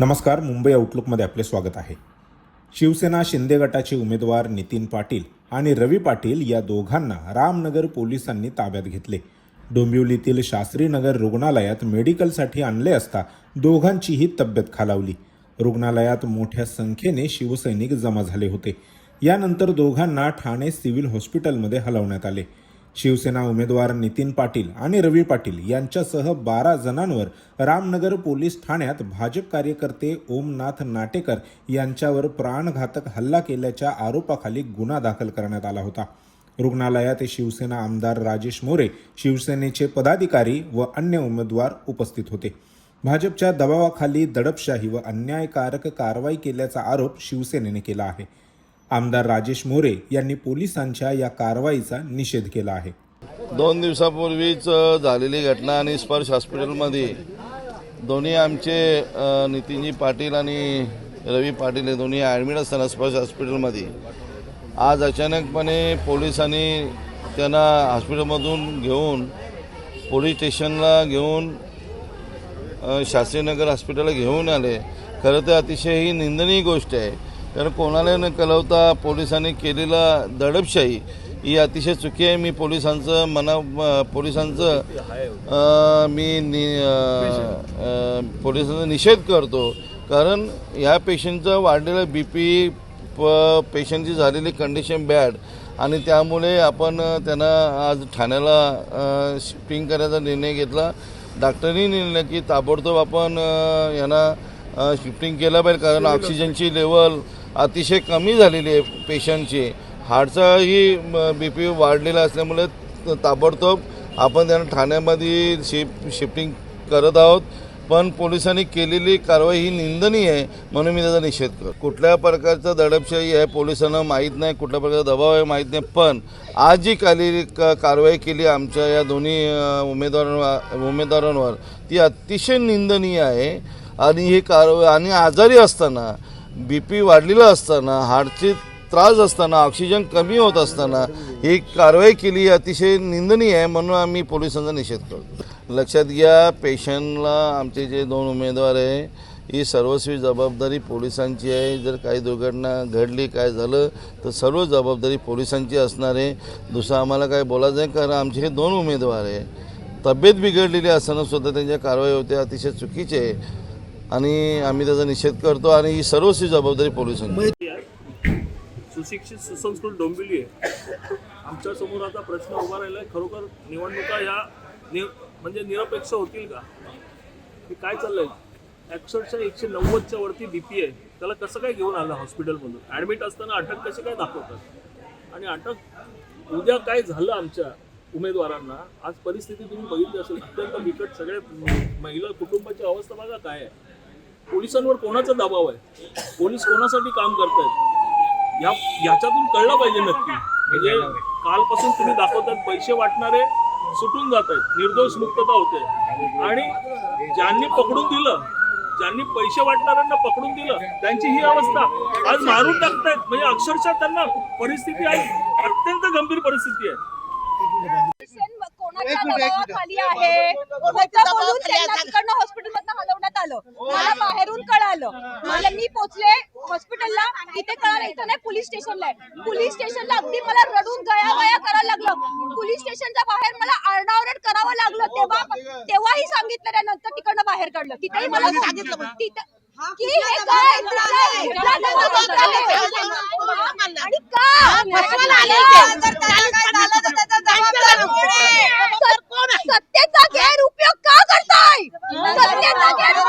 नमस्कार मुंबई आउटलुकमध्ये आपले स्वागत आहे. शिवसेना शिंदे गटाचे उमेदवार नितीन पाटील आणि रवी पाटील या दोघांना रामनगर पोलिसांनी ताब्यात घेतले. डोंबिवलीतील शास्त्रीनगर रुग्णालयात मेडिकलसाठी आणले असता दोघांचीही तब्येत खालावली. रुग्णालयात मोठ्या संख्येने शिवसैनिक जमा झाले होते. यानंतर दोघांना ठाणे सिव्हिल हॉस्पिटलमध्ये हलवण्यात आले. शिवसेना उमेदवार नितीन पाटील आणि रवी पाटील यांच्यासह बारा जणांवर रामनगर पोलीस ठाण्यात भाजप कार्यकर्ते ओमनाथ नाटेकर यांच्यावर प्राणघातक हल्ला केल्याच्या आरोपाखाली गुन्हा दाखल करण्यात आला होता. रुग्णालयात शिवसेना आमदार राजेश मोरे शिवसेनेचे पदाधिकारी व अन्य उमेदवार उपस्थित होते. भाजपच्या दबावाखाली दडपशाही व अन्यायकारक कारवाई केल्याचा आरोप शिवसेनेने केला आहे. आमदार राजेश मोरे यांनी पोलिसांच्या या कारवाईचा निषेध केला आहे. दोन दिवसापूर्वीच झालेली घटना आणि स्पर्श हॉस्पिटलमध्ये दोन्ही आमचे नितीनजी पाटील आणि रवी पाटील हे दोन्ही ॲडमिट असताना स्पर्श हॉस्पिटलमध्ये. आज अचानकपणे पोलिसांनी त्यांना हॉस्पिटलमधून घेऊन पोलीस स्टेशनला घेऊन शास्त्रीनगर हॉस्पिटलला घेऊन आले. खरं तर अतिशय ही निंदनीय गोष्ट आहे. कारण कोणाला न कळवता पोलिसांनी केलेला दडपशाही ही अतिशय चुकी आहे. मी पोलिसांचं मना पोलिसांचं मी नि पोलिसांचा निषेध करतो. कारण ह्या पेशंटचं वाढलेलं बी पी प पेशंटची झालेली कंडिशन बॅड आणि त्यामुळे आपण त्यांना आज ठाण्याला शिफ्टिंग करायचा निर्णय घेतला. डॉक्टरनी निर्णय की ताबडतोब आपण यांना शिफ्टिंग केलं पाहिजे. कारण ऑक्सिजनची लेवल अतिशय कमी झालेली आहे पेशंटची. हार्टचाही बी पी वाढलेला असल्यामुळे ताबडतोब आपण त्यांना ठाण्यामध्ये शिफ्ट शिफ्टिंग करत आहोत. पण पोलिसांनी केलेली कारवाई ही निंदनीय आहे म्हणून मी त्याचा निषेध करतो. कुठल्या प्रकारचा दडपशाही आहे पोलिसांना माहीत नाही कुठल्या प्रकारचा दबाव आहे माहीत नाही. पण आज जी काली का कारवाई केली आमच्या या दोन्ही उमेदवारांवर उमेदवारांवर ती अतिशय निंदनीय आहे. आणि ही कारवाई आणि आजारी असताना बी पी वाढलेलं असताना हार्टचे त्रास असताना ऑक्सिजन कमी होत असताना ही कारवाई केली अतिशय निंदनीय आहे म्हणून आम्ही पोलिसांचा निषेध करतो. लक्षात घ्या पेशंटला आमचे जे दोन उमेदवार आहे ही सर्वस्वी जबाबदारी पोलिसांची आहे. जर काही दुर्घटना घडली काय झालं तर सर्व जबाबदारी पोलिसांची असणार आहे. दुसरं आम्हाला काय बोलायचं आहे कारण आमचे हे दोन उमेदवार आहे. तब्येत बिघडलेली असताना सुद्धा त्यांच्या कारवाई होते अतिशय चुकीचे आहे. आणि आम्ही त्याचा निषेध करतो आणि ही सर्वस्वी जबाबदारी पोलिसांची. आहे. सुशिक्षित सुसंस्कृत डोंबिवली आहे. आमच्यासमोर आता प्रश्न उभा राहिला आहे खरोखर निवडणुका ह्या नि म्हणजे निरपेक्ष होतील का? की काय चाललंय? अक्षरशः एकशे नव्वदच्या वरती बी पी आहे. त्याला कसं काय घेऊन आलं हॉस्पिटलमधून? ॲडमिट असताना अटक कशी काय दाखवतात? आणि अटक उद्या काय झालं आमच्या उमेदवारांना? आज परिस्थिती तुम्ही बघितली असेल अत्यंत बिकट सगळे महिला कुटुंबाची अवस्था बघा काय आहे. पोलिसांवर कोणाचा दबाव आहे? पोलीस कोणासाठी काम करतायत? या याच्यातून कळलं पाहिजे नक्की. म्हणजे कालपासून तुम्ही दाखवतात पैसे वाटणारे सुटून जात आहेत निर्दोष मुक्तता होते. आणि ज्यांनी पकडून दिलं ज्यांनी पैसे वाटणाऱ्यांना पकडून दिलं त्यांची ही अवस्था आज मारून टाकतायत. म्हणजे अक्षरशः त्यांना परिस्थिती आहे अत्यंत गंभीर परिस्थिती आहे. आहे? त्यांना तिकडनं हॉस्पिटलमधनं हलवण्यात आलं. मला बाहेरून कळालं. मला मी पोचले हॉस्पिटलला तिथे कळालं इथं नाही पोलीस स्टेशनला आहे. पोलीस स्टेशनला अगदी मला रडून गया गया करायला लागलं. पोलीस स्टेशनच्या बाहेर मला आरडाओरड करावं लागलं. तेव्हा तेव्हाही सांगितलं त्यानंतर तिकडनं बाहेर काढलं. तिथेही मला सांगितलं. तिथं की हे काय. आणि का? 天哪！天哪！天哪！